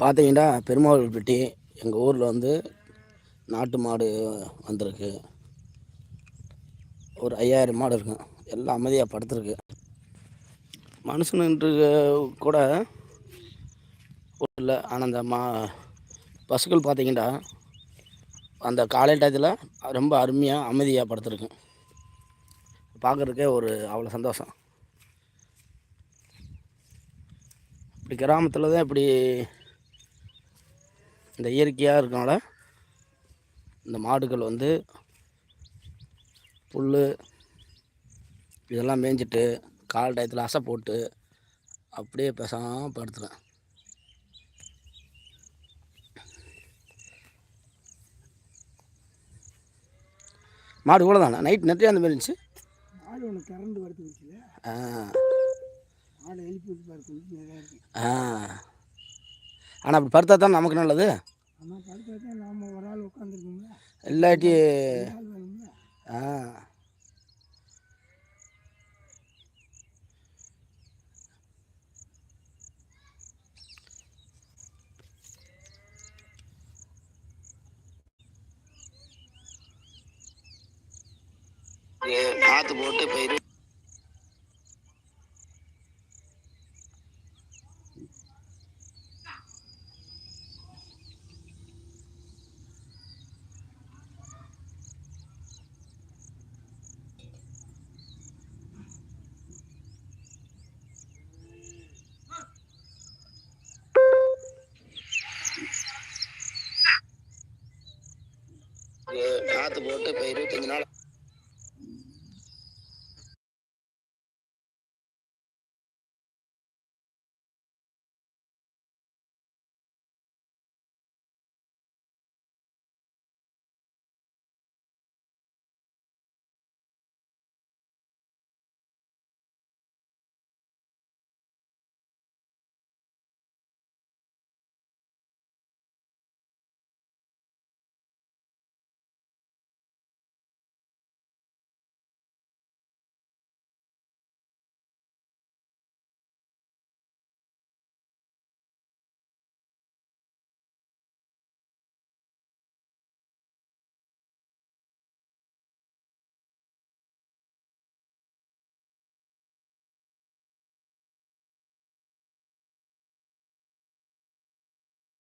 பார்த்தீங்கன்னா பெருமாள்பட்டி எங்கள் ஊரில் வந்து நாட்டு மாடு வந்திருக்கு. ஒரு ஐயாயிரம் மாடு இருக்கும் எல்லாம் அமைதியாக படுத்துருக்கு. மனுஷனுன்று கூட இல்லை ஆனால் அந்த மா பசுக்கள் பார்த்தீங்கன்னா அந்த காலை டயத்தில் ரொம்ப அருமையாக அமைதியாக படுத்துருக்கு. பார்க்குறதுக்கே ஒரு அவ்வளோ சந்தோஷம். இப்படி கிராமத்தில் தான் இப்படி இந்த இயற்கையாக இருக்கனால இந்த மாடுகள் வந்து புல் இதெல்லாம் மேய்ஞ்சிட்டு கால் டயத்தில் அசை போட்டு அப்படியே பேசாமல் படுத்துறேன். மாடு கூட தானே? நைட் நிறைய அந்த மாதிரி இருந்துச்சு? மாடு ஒன்று கரண்டு படுத்து ஆ. மாடு எழுப்பி ஆ. ஆனால் அப்படி படுத்தா தான் நமக்கு நல்லது. இல்லாட்டி ஆ. காற்று போட்டு பயிர். காற்று போட்டு இப்போ இருபத்தஞ்சி நாள்